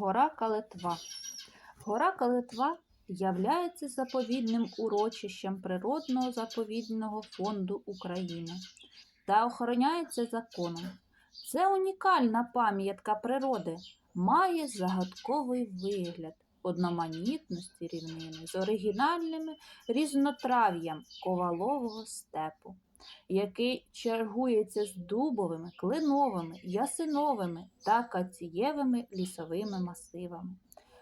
Гора Калитва. Гора Калитва являється заповідним урочищем Природного заповідного фонду України та охороняється законом. Це унікальна пам'ятка природи, має загадковий вигляд одноманітності рівнини з оригінальними різнотрав'ям ковалового степу, який чергується з дубовими, клиновими, ясиновими та кацієвими лісовими масивами.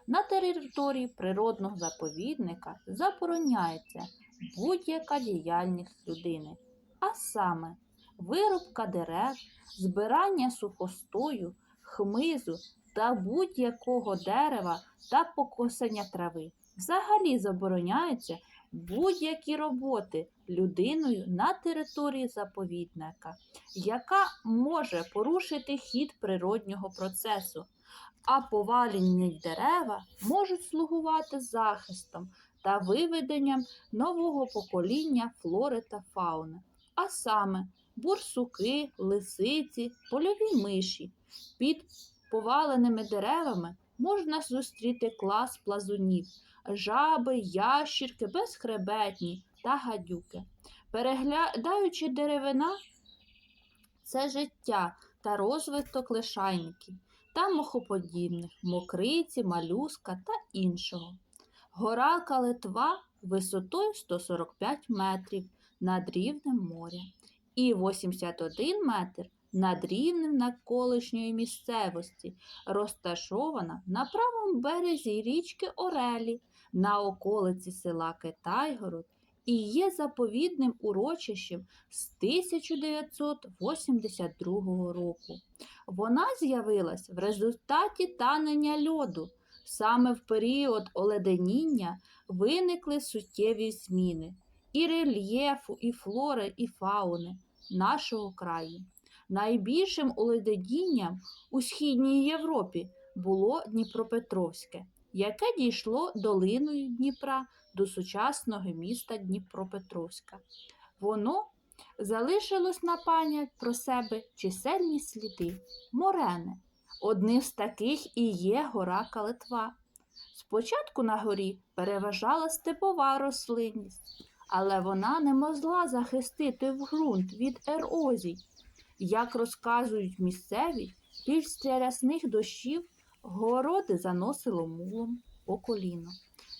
На території природного заповідника забороняється будь-яка діяльність людини, а саме вирубка дерев, збирання сухостою, хмизу та будь-якого дерева та покосення трави. Взагалі забороняються будь-які роботи людиною на території заповідника, яка може порушити хід природнього процесу, а повалені дерева можуть слугувати захистом та виведенням нового покоління флори та фауни, а саме бурсуки, лисиці, польові миші. Під поваленими деревами можна зустріти клас плазунів, жаби, ящірки, безхребетні та гадюки. Переглядаючи деревина, це життя та розвиток лишайників та мохоподібних, мокриці, малюска та іншого. Гора Калитва висотою 145 метрів над рівнем моря і 81 метр над рівнем навколишньої місцевості, розташована на правому березі річки Орелі на околиці села Китайгород і є заповідним урочищем з 1982 року. Вона з'явилась в результаті танення льоду. Саме в період оледеніння виникли суттєві зміни і рельєфу, і флори, і фауни нашого краю. Найбільшим оледенінням у Східній Європі було Дніпропетровське, яке дійшло долиною Дніпра до сучасного міста Дніпропетровська. Воно залишилось на пам'ять про себе чисельні сліди, морени. Одним з таких і є гора Калитва. Спочатку на горі переважала степова рослинність, але вона не могла захистити в ґрунт від ерозій. Як розказують місцеві, після рясних дощів городи заносило мулом по коліно.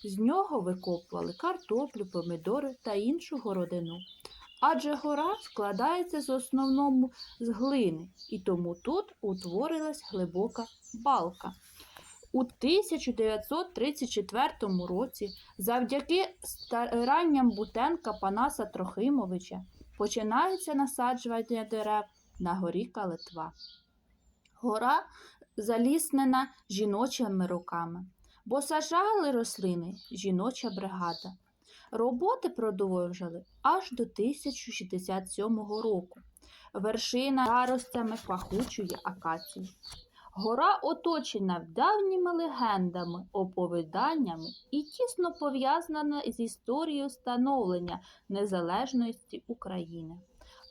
З нього викопували картоплю, помідори та іншу городину. Адже гора складається з основному з глини, і тому тут утворилась глибока балка. У 1934 році, завдяки старанням Бутенка Панаса Трохимовича, починається насаджування дерев на горі Калитва. Гора заліснена жіночими руками, бо сажали рослини жіноча бригада. Роботи продовжили аж до 1067 року. Вершина заростями пахучої акації. Гора оточена давніми легендами, оповіданнями і тісно пов'язана з історією становлення незалежності України.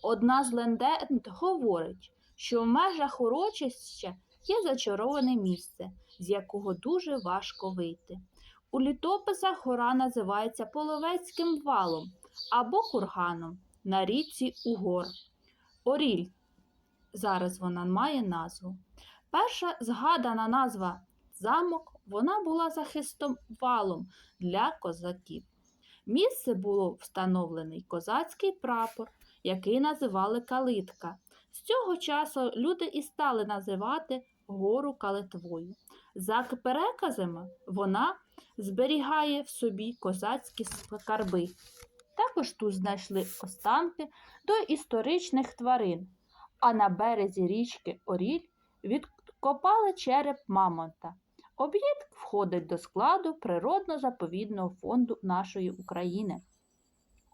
Одна з легенд говорить, що в межах урочища є зачароване місце, з якого дуже важко вийти. У літописах гора називається Половецьким валом або курганом на річці Угор. Оріль. Зараз вона має назву. Перша згадана назва замок вона була захистом валом для козаків. Місце було встановлений козацький прапор, який називали Калитка. З цього часу люди і стали називати гору Калитвою. За переказами, вона зберігає в собі козацькі скарби. Також тут знайшли останки до історичних тварин, а на березі річки Оріль відкопали череп Мамонта. Об'єкт входить до складу природно-заповідного фонду нашої України.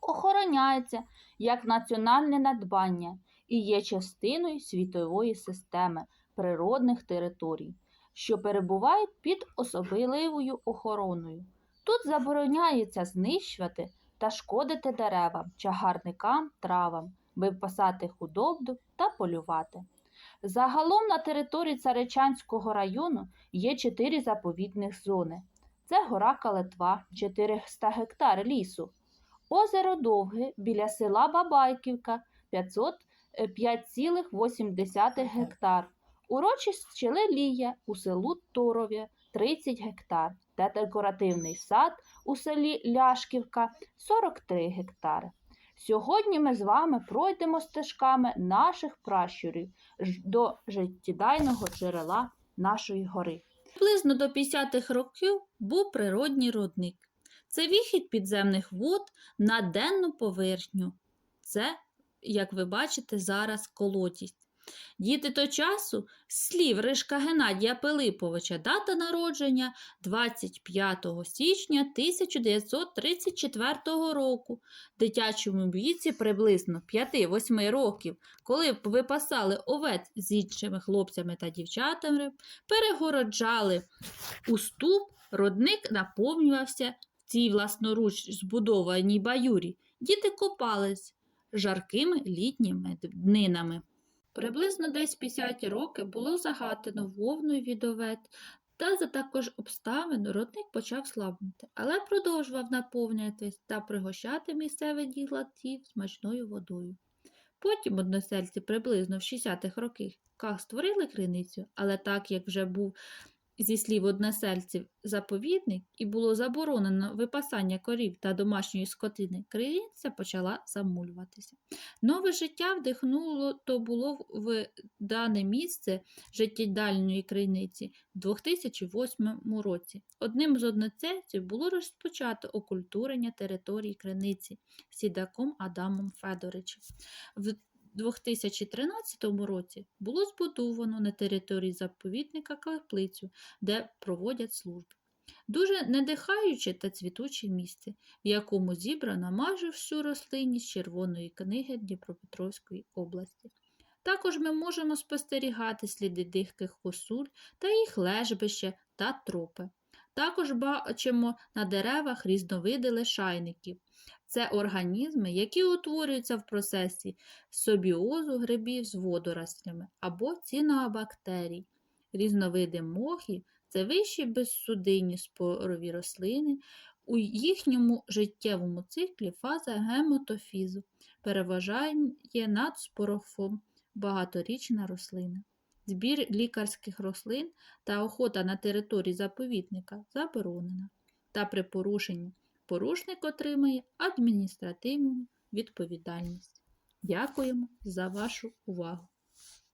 Охороняється як національне надбання і є частиною світової системи природних територій, що перебувають під особливою охороною. Тут забороняється знищувати та шкодити деревам, чагарникам, травам, випасати худобу та полювати. Загалом на території Царичанського району є чотири заповідних зони. Це гора Калетва, 400 гектар лісу, озеро Довге біля села Бабайківка, 500, е, 5,8 гектар, урочище Лелія у селу Торов'я, 30 гектар, та декоративний сад у селі Ляшківка, 43 гектари. Сьогодні ми з вами пройдемо стежками наших пращурів до життєдайного джерела нашої гори. Приблизно до 50-х років був природній родник. Це вихід підземних вод на денну поверхню. Це, як ви бачите, зараз колодязь. Діти то часу слів Ришка Геннадія Пилиповича, дата народження 25 січня 1934 року, дитячому віці приблизно 5-8 років, коли випасали овець з іншими хлопцями та дівчатами, перегороджали уступ, родник наповнювався в цій власноруч збудованій баюрі. Діти копались жаркими літніми днинами. Приблизно десь 50 років було загатено вовною відовет, та за також обставин родник почав слабнути, але продовжував наповнюватись та пригощати місцевих ділатів смачною водою. Потім односельці приблизно в 60-х роках створили криницю, але так як вже був зі слів односельців заповідник і було заборонено випасання корів та домашньої скотини, криниця почала замулюватися. Нове життя вдихнуло то було в дане місце життєдальної криниці в 2008 році. Одним з односельців було розпочато окультурення території криниці сідаком Адамом Федоричем. В 2013 році було збудовано на території заповідника каплицю, де проводять служби. Дуже надихаюче та цвітуче місце, в якому зібрано майже всю рослинність Червоної книги Дніпропетровської області. Також ми можемо спостерігати сліди диких косуль та їх лежбище та тропи. Також бачимо на деревах різновиди лишайників. Це організми, які утворюються в процесі собіозу грибів з водорослями або ціноабактерій. Різновиди мохів це вищі безсудинні спорові рослини. У їхньому життєвому циклі фаза гемотофізу переважає над спорофом багаторічна рослина. Збір лікарських рослин та охота на території заповідника заборонена. Та при порушенні порушник отримає адміністративну відповідальність. Дякуємо за вашу увагу!